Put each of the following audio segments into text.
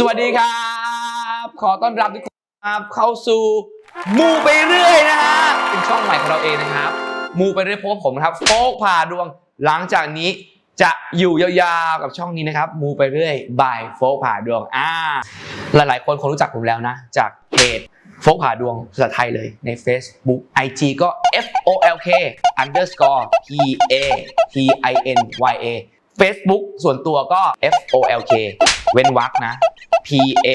สวัสดีครับ ขอต้อนรับทุกคนครับเข้าสู่มูไปเรื่อยนะฮะเป็นช่องใหม่ของเราเองนะครับ มูไปเรื่อยพราะว่าผมนะครับโฟกผ่าดวงหลังจากนี้จะอยู่ยาวๆกับช่องนี้นะครับ มูไปเรื่อยบายโฟกผ่าดวงอ่าหลายๆ คนคงรู้จักผมแล้วนะ จากเพจโฟกผ่าดวงภาษาไทยเลยใน Facebook IG ก็ F O L K underscore P A T I N Y A Facebook ส่วนตัวก็ F O L K เว้นวรรคนะ P A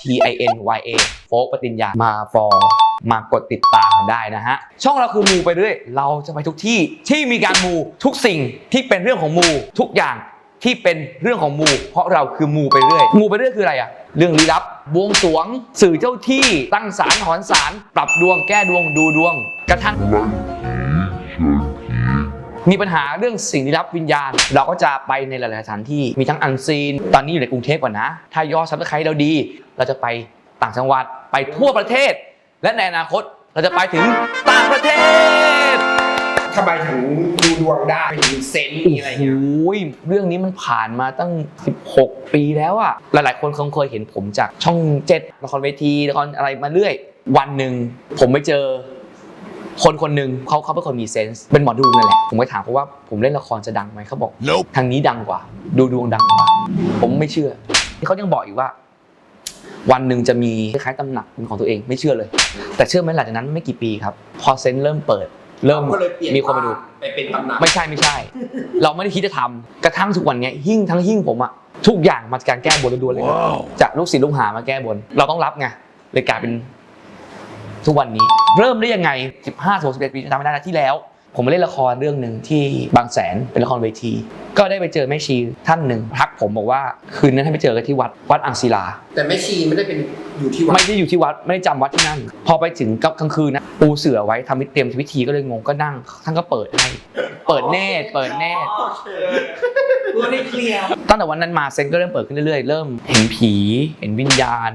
T I N Y A โฟกปฏิญญามาฟอร์มากดติดตามได้นะฮะ ช่องเราคือมูไปเรื่อยเราจะไปทุกที่ที่มีการมูทุกสิ่งที่เป็นเรื่องของมูทุกอย่างที่เป็นเรื่องของมู เพราะเราคือมูไปเรื่อย มูไปเรื่อยคืออะไรอะเรื่องลี้ลับบวงสวง สื่อเจ้าที่ตั้งศาลถอนศาลปรับดวงแก้ดวงดูดวง กระทั่ง มีปัญหาเรื่องสิ่งลี้ลับวิญญาณ เราก็จะไปในหลายๆสถานที่มีทั้งอันซีน ตอนนี้อยู่ในกรุงเทพก่อนนะ ถ้ายอดซับสไครต์เราดี เราจะไปต่างจังหวัดไปทั่วประเทศ และในอนาคตเราจะไปถึงต่างประเทศทำไมถึงดูดวงได้มีเซนต์มีอะไรโอ้เงี้ยโหเรื่องนี้มันผ่านมาตั้ง 16 ปีแล้วอะหลายๆ คนคงเคยเห็นผมจากช่องเจ็ดละครเวทีละครอะไรมาเรื่อย วันหนึ่งผมไปเจอ คนคนหนึ่งเขาเขาเป็นคนมีเซนส์เป็นหมอดูนั่นแหละ ผมไปถามเขาว่าผมเล่นละครจะดังไหมเขาบอก Nope ทางนี้ดังกว่า ดูดวงดังกว่า ผมไม่เชื่อเขายังบอกอีกว่า วันหนึ่งจะมีคล้ายๆตำหนักเป็นของตัวเองไม่เชื่อเลย แต่เชื่อไหมหลังจากนั้นไม่กี่ปีครับพอเซนส์เริ่มเปิด เริ่มก็เลยเปลี่ยนมีคนมาดูไปเป็นตำนานไม่ใช่ไม่ใช่ เราไม่ได้คิดจะทำกระทั่งทุกวันเนี้ยหิ้งทั้งหิ้งผมอะทุกอย่างมาจากการแก้บนล้วนๆเลยนะ Wow จากลูกศิษย์ลูกหามาแก้บนเราต้องรับไงเลยกลายเป็น ทุกวันนี้เริ่มได้ยังไง 15ถึง11ปีจำไม่ได้แล้วที่แล้ว ผมมาเล่นละครเรื่องหนึ่งที่บางแสนเป็นละครเวที ก็ได้ไปเจอแม่ชีท่านหนึ่งทักผมบอกว่าคืนนั้นให้ไปเจอกันที่วัดวัดอ่างศิลา แต่แม่ชีไม่ได้เป็นอยู่ที่วัดไม่ได้อยู่ที่วัดไม่ได้จำวัดที่นั่น พอไปถึงก็กลางคืนนะปูเสือไว้ทำเตรียมพิธีก็เลยงงก็นั่งท่านก็เปิดให้เปิดเนตรเปิดเนตรตัวนี้เคลียร์ตั้งแต่วันนั้นมาเซนก็เริ่มเปิดขึ้นเรื่อยๆ เริ่มเห็นผี เห็นวิญญาณ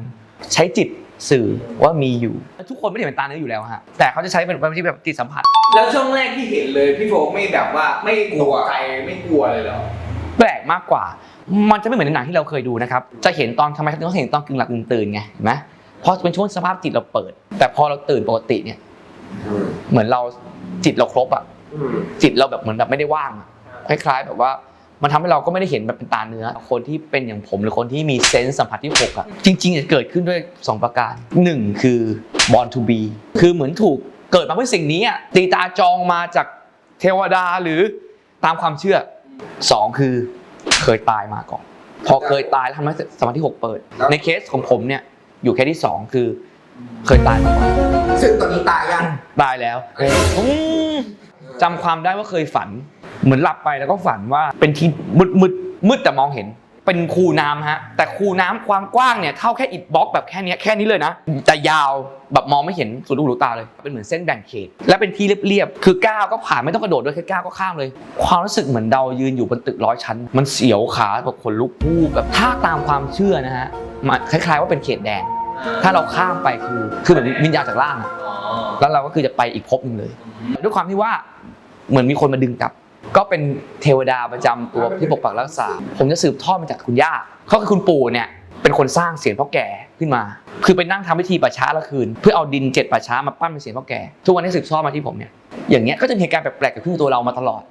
ใช้จิต สื่อว่ามีอยู่ ทุกคนไม่ได้เห็นเป็นตาเนื้ออยู่แล้วฮะแต่เขาจะใช้เป็นแบบที่แบบจิตสัมผัส แล้วช่วงแรกที่เห็นเลยพี่โฟกไม่แบบว่าไม่กลัวใจไม่กลัวเลยเหรอแปลกมากกว่า มันจะไม่เหมือนในหนังที่เราเคยดูนะครับจะเห็นตอนทำไมเขาเห็นตอนกึ่งหลับกึ่งตื่นไงเห็นไหมเพราะเป็นช่วงสภาพจิตเราเปิด แต่พอเราตื่นปกติเนี่ยเหมือนเราจิตเราครบอะอืมจิตเราแบบเหมือนแบบไม่ได้ว่างอะคล้ายๆแบบว่า มันทำให้เราก็ไม่ได้เห็นแบบเป็นตาเนื้อ คนที่เป็นอย่างผมหรือคนที่มีเซนส์สัมผัสที่หกอะจริง ๆ จะเกิดขึ้นด้วย 2 ประการหนึ่งคือ born to be คือเหมือนถูกเกิดมาเพื่อสิ่งนี้อะตีตาจองมาจากเทวดาหรือตามความเชื่อสองคือเคยตายมาก่อน พอเคยตายแล้วทำให้สมาธิหกเปิด ในเคสของผมเนี่ยอยู่แค่ที่สองคือเคยตายมาก่อนซึ่งตอนนี้ตายยังตายแล้วอืมจำความได้ว่าเคยฝัน เหมือนหลับไปแล้วก็ฝันว่าเป็นที่มืดมืดมืดแต่มองเห็น เป็นคูน้ำฮะแต่คูน้ำความกว้างเนี่ยเท่าแค่อิฐบล็อกแบบแค่นี้แค่นี้เลยนะแต่ยาวแบบมองไม่เห็นสุดลูกหูตาเลย เป็นเหมือนเส้นแบ่งเขต และเป็นที่เรียบๆ คือก้าวก็ผ่านไม่ต้องกระโดดด้วยแค่ก้าวก็ข้ามเลย ความรู้สึกเหมือนเรายืนอยู่บนตึกร้อยชั้น มันเสียวขาแบบขนลุกวูบแบบถ้าตามความเชื่อนะฮะคล้ายๆว่าเป็นเขตแดงถ้าเราข้ามไปคือคือเหมือนวิญญาณจากล่างแล้วเราก็คือจะไปอีกภพหนึ่งเลย ด้วยความที่ว่าเหมือนมีคนมาดึงกลับ ก็เป็นเทวดาประจำตัวที่ปกปักรักษา ผมจะสืบทอดมาจากคุณย่าเขาคือคุณปู่เนี่ยเป็นคนสร้างเสียงพ่อแก่ขึ้นมา คือไปนั่งทำพิธีป่าช้าละคืน เพื่อเอาดินเจ็ดป่าช้ามาปั้นเป็นเสียงพ่อแก่ ทุกวันนี้สืบทอดมาที่ผมเนี่ย อย่างเงี้ยก็จะมีเหตุการณ์แปลกๆเกิดขึ้นกับตัวเรามาตลอด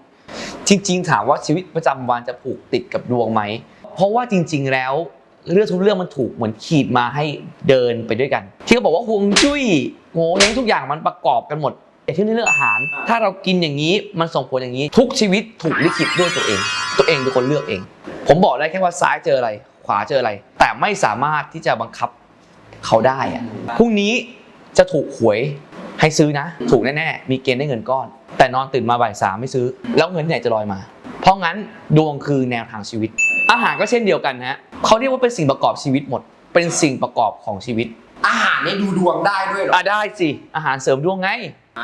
จริง ๆ ถามว่าชีวิตประจำวันจะผูกติดกับดวงไหม เพราะว่าจริง ๆ แล้วเรื่องทุกเรื่องมันถูกเหมือนขีดมาให้เดินไปด้วยกัน ที่เขาบอกว่าฮวงจุ้ยโง่เฮงทุกอย่างมันประกอบกันหมด อย่างเช่นในเรื่องอาหาร ถ้าเรากินอย่างนี้มันส่งผลอย่างนี้ ทุกชีวิตถูกลิขิตด้วยตัวเอง ตัวเองเป็นคนเลือกเอง ผมบอกได้แค่ว่าซ้ายเจออะไร ขวาเจออะไร แต่ไม่สามารถที่จะบังคับเขาได้อะพรุ่งนี้จะถูกหวยให้ซื้อนะ ถูกแน่ๆมีเกณฑ์ได้เงินก้อน แต่นอนตื่นมาบ่ายสามไม่ซื้อ แล้วเงินที่ไหนจะลอยมา เพราะงั้นดวงคือแนวทางชีวิต อาหารก็เช่นเดียวกันฮะเขาเรียกว่าเป็นสิ่งประกอบชีวิตหมด เป็นสิ่งประกอบของชีวิต อาหารเนี่ยดูดวงได้ด้วยเหรออะได้สิอาหารเสริมดวงไง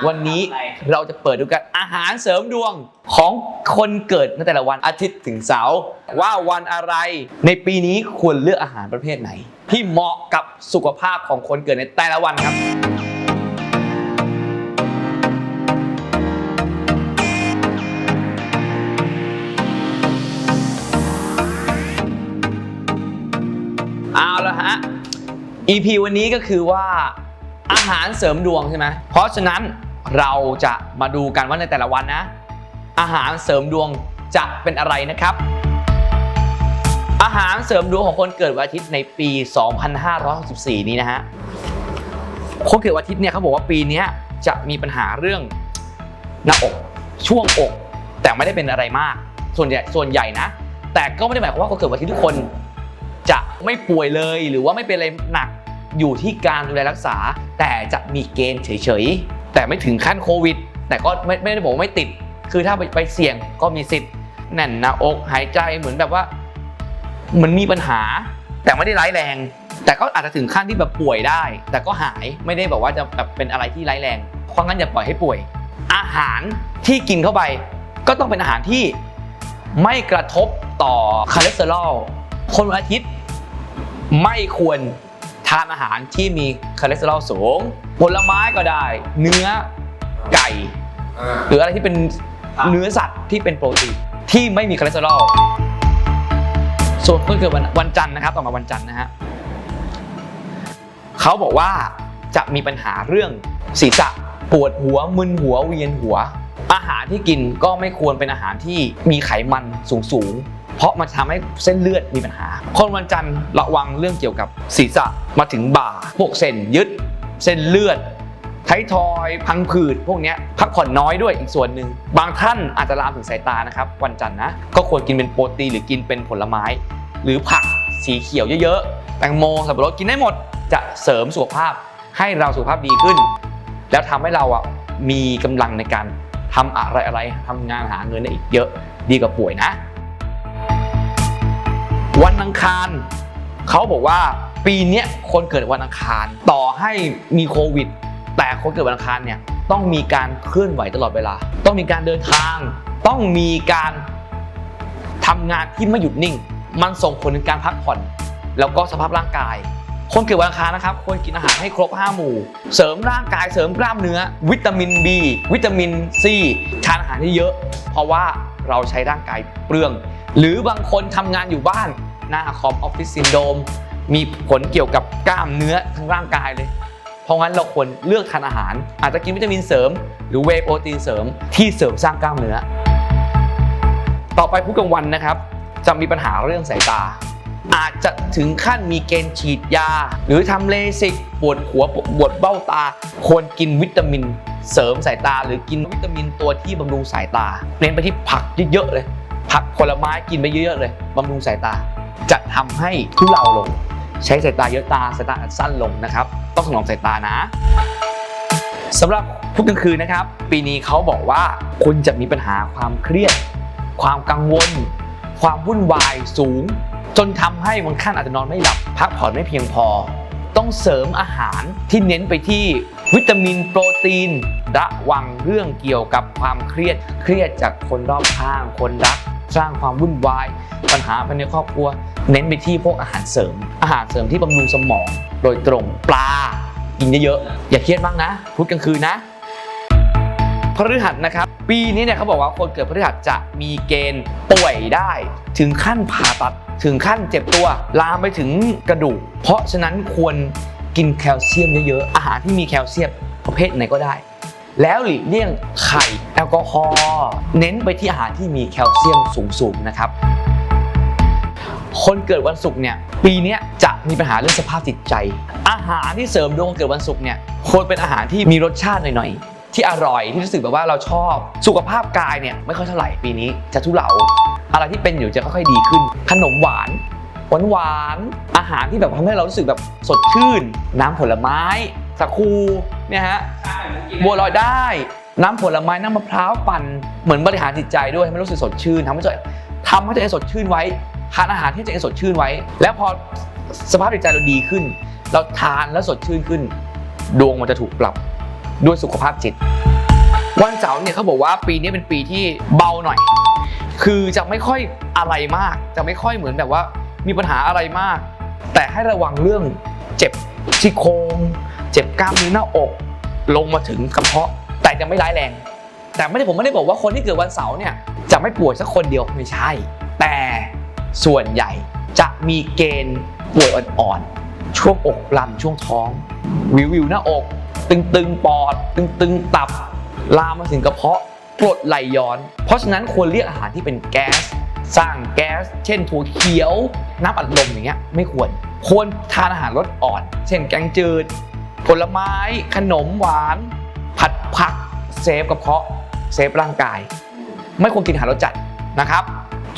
วันนี้เราจะเปิดดูกันอาหารเสริมดวงของคนเกิดในแต่ละวันอาทิตย์ถึงเสาร์ว่าวันอะไร ในปีนี้ควรเลือกอาหารประเภทไหน ที่เหมาะกับสุขภาพของคนเกิดในแต่ละวันครับเอาละฮะ EP วันนี้ก็คือว่าอาหารเสริมดวงใช่ไหมเพราะฉะนั้น เราจะมาดูกันว่าในแต่ละวันนะ อาหารเสริมดวงจะเป็นอะไรนะครับ อาหารเสริมดวงของคนเกิดวันอาทิตย์ในปี 2564 นี้นะฮะคนเกิดวันอาทิตย์เนี่ยเขาบอกว่าปีนี้จะมีปัญหาเรื่องหน้าอกช่วงอก แต่ไม่ได้เป็นอะไรมาก ส่วนใหญ่ส่วนใหญ่นะ แต่ก็ไม่ได้หมายความว่าคนเกิดวันอาทิตย์ทุกคนจะไม่ป่วยเลยหรือว่าไม่เป็นอะไรหนักอยู่ที่การดูแลรักษา แต่จะมีเกณฑ์เฉยๆ แต่ไม่ถึงขั้นโควิด แต่ก็ไม่ไม่ได้บอกว่าไม่ติด คือถ้าไปไปเสี่ยงก็มีสิทธิ์แน่นหน้าอกหายใจเหมือนแบบว่าเหมือนมีปัญหา แต่ไม่ได้ร้ายแรง แต่ก็อาจจะถึงขั้นที่แบบป่วยได้ แต่ก็หายไม่ได้แบบว่าจะแบบเป็นอะไรที่ร้ายแรงเพราะงั้นอย่าปล่อยให้ป่วย อาหารที่กินเข้าไป ก็ต้องเป็นอาหารที่ไม่กระทบต่อคอเลสเตอรอลคนวันอาทิตย์ไม่ควรทานอาหารที่มีคอเลสเตอรอลสูง ผลไม้ก็ได้ เนื้อไก่ อ่าหรืออะไรที่เป็นเนื้อสัตว์ที่เป็นโปรตีนที่ไม่มีคอเลสเตอรอลส่วนคนเกิดวันวันจันทร์นะครับต่อมาวันจันทร์นะฮะเขาบอกว่าจะมีปัญหาเรื่องศีรษะปวดหัวมึนหัวเวียนหัว อาหารที่กินก็ไม่ควรเป็นอาหารที่มีไขมันสูงๆเพราะมันทำให้เส้นเลือดมีปัญหา คนวันจันทร์ระวังเรื่องเกี่ยวกับศีรษะมาถึงบ่าพวกเส้นยึด เส้นเลือดไททอยพังผืดพวกเนี้ยพักผ่อนน้อยด้วยอีกส่วนหนึ่ง บางท่านอาจจะลามถึงสายตานะครับ วันจันทร์นะ ก็ควรกินเป็นโปรตีนหรือกินเป็นผลไม้ หรือผักสีเขียวเยอะๆ แตงโมสับปะรดกินได้หมด จะเสริมสุขภาพให้เราสุขภาพดีขึ้น แล้วทำให้เราอะมีกำลังในการทำอะไรอะไรทำงานหาเงินได้อีกเยอะดีกว่าป่วยนะ วันอังคารเขาบอกว่า ปีเนี้ยคนเกิดวันอังคาร ต่อให้มีโควิด แต่คนเกิดวันอังคารเนี่ยต้องมีการเคลื่อนไหวตลอดเวลา ต้องมีการเดินทาง ต้องมีการทำงานที่ไม่หยุดนิ่ง มันส่งผลถึงการพักผ่อน แล้วก็สภาพร่างกาย คนเกิดวันอังคารนะครับควรกินอาหารให้ครบ 5 หมู่ เสริมร่างกายเสริมกล้ามเนื้อ วิตามิน B วิตามิน C ทานอาหารที่เยอะ เพราะว่าเราใช้ร่างกายเปลือง หรือบางคนทำงานอยู่บ้านหน้าคอมออฟฟิศซินโดม มีผลเกี่ยวกับกล้ามเนื้อทั้งร่างกายเลย เพราะงั้นเราควรเลือกทานอาหาร อาจจะกินวิตามินเสริม หรือเวโปรตีนเสริมที่เสริมสร้างกล้ามเนื้อ ต่อไปผู้กลางวันนะครับ จะมีปัญหาเรื่องสายตา อาจจะถึงขั้นมีเกณฑ์ฉีดยา หรือทำเลสิกปวดหัวปวดเบ้าตา ควรกินวิตามิน เสริมสายตา หรือกินวิตามินตัวที่บำรุงสายตา เน้นไปที่ผักเยอะๆเลย ผักผลไม้กินไปเยอะๆเลยบำรุงสายตาจะทำให้ทุเลาลง ใช้สายตาเยอะตาสายตาสั้นลงนะครับ ต้องสนองสายตานะสำหรับผู้กลางคืนนะครับ ปีนี้เขาบอกว่าคุณจะมีปัญหาความเครียด ความกังวล ความวุ่นวายสูง จนทำให้บางท่านอาจจะนอนไม่หลับ พักผ่อนไม่เพียงพอ ต้องเสริมอาหารที่เน้นไปที่วิตามินโปรตีนระวังเรื่องเกี่ยวกับความเครียด เครียดจากคนรอบข้างคนรัก สร้างความวุ่นวาย ปัญหาภายในครอบครัว เน้นไปที่พวกอาหารเสริม อาหารเสริมที่บำรุงสมองโดยตรงปลากินเยอะๆอย่าเครียดมากนะพูดกลางคืนนะพฤหัสนะครับ ปีนี้เนี่ยเขาบอกว่าคนเกิดพฤหัสจะมีเกณฑ์ป่วยได้ ถึงขั้นผ่าตัดถึงขั้นเจ็บตัว ลามไปถึงกระดูก เพราะฉะนั้นควรกินแคลเซียมเยอะๆอาหารที่มีแคลเซียมประเภทไหนก็ได้ แล้วหลีกเลี่ยงไข่แอลกอฮอล์เน้นไปที่อาหารที่มีแคลเซียมสูงๆนะครับ คนเกิดวันศุกร์เนี่ยปีนี้จะมีปัญหาเรื่องสภาพจิตใจ อาหารที่เสริมดวงเกิดวันศุกร์เนี่ยควรเป็นอาหารที่มีรสชาติหน่อยๆ ที่อร่อยที่รู้สึกแบบว่าเราชอบ สุขภาพกายเนี่ยไม่ค่อยเท่าไหร่ปีนี้จะทุเลาอะไรที่เป็นอยู่จะค่อยๆดีขึ้น ขนมหวานหวานหวานๆอาหารที่แบบทำให้เรารู้สึกแบบสดชื่น น้ำผลไม้สักคูเนี่ยฮะบัวลอยได้น้ำผลไม้น้ำมะพร้าวปั่นเหมือนบริหารจิตใจด้วยให้มันรู้สึกสดชื่นทำให้ตัวทำให้ตัวเองสดชื่นไว้ ทานอาหารที่ตัวเองสดชื่นไว้ แล้วพอสภาพจิตใจเราดีขึ้น เราทานแล้วสดชื่นขึ้น ดวงมันจะถูกปรับด้วยสุขภาพจิต วันเสาร์เนี่ยเขาบอกว่าปีนี้เป็นปีที่เบาหน่อย คือจะไม่ค่อยอะไรมาก จะไม่ค่อยเหมือนแบบว่ามีปัญหาอะไรมาก แต่ให้ระวังเรื่องเจ็บซี่โครงเจ็บกล้ามเนื้อหน้าอก ลงมาถึงกระเพาะ แต่จะไม่ร้ายแรง แต่ไม่ได้ผมไม่ได้บอกว่าคนที่เกิดวันเสาร์เนี่ยจะไม่ป่วยสักคนเดียวไม่ใช่ แต่ ส่วนใหญ่จะมีเกณฑ์ป่วยอ่อนๆ ช่วงอกลำช่วงท้อง วิววิวหน้าอก ตึงๆ ปอด ตึงๆ ตับ ลามมาถึงกระเพาะกรดไหลย้อน เพราะฉะนั้นควรเรียกอาหารที่เป็นแก๊ส สร้างแก๊ส เช่นถั่วเขียว น้ำอัดลมอย่างเงี้ยไม่ควร ควรทานอาหารรสอ่อน เช่นแกงจืด ผลไม้ ขนมหวาน ผัดผัก เซฟกระเพาะ เซฟร่างกาย ไม่ควรกินอาหารรสจัดนะครับ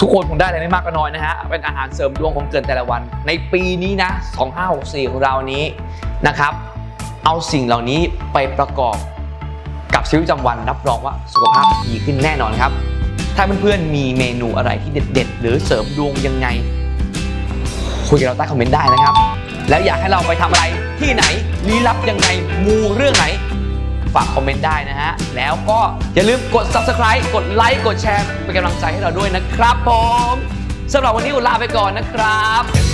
ทุกคนคงได้อะไรไม่มากก็น้อยนะฮะ เป็นอาหารเสริมดวงของเกินแต่ละวัน ในปีนี้นะ 2564 ของเรานี้นะครับ เอาสิ่งเหล่านี้ไปประกอบกับชีวิตประจำวันรับรองว่าสุขภาพดีขึ้นแน่นอนครับ ถ้าเพื่อนๆมีเมนูอะไรที่เด็ด ๆ หรือเสริมดวงยังไง คุยกับเราใต้คอมเมนต์ได้นะครับ แล้วอยากให้เราไปทำอะไรที่ไหนลี้ลับยังไงมูเรื่องไหน คอมเมนต์ได้นะฮะ แล้วก็อย่าลืมกด subscribe กดไลค์กดแชร์เป็นกำลังใจให้เราด้วยนะครับผมสำหรับวันนี้อุลาไปก่อนนะครับ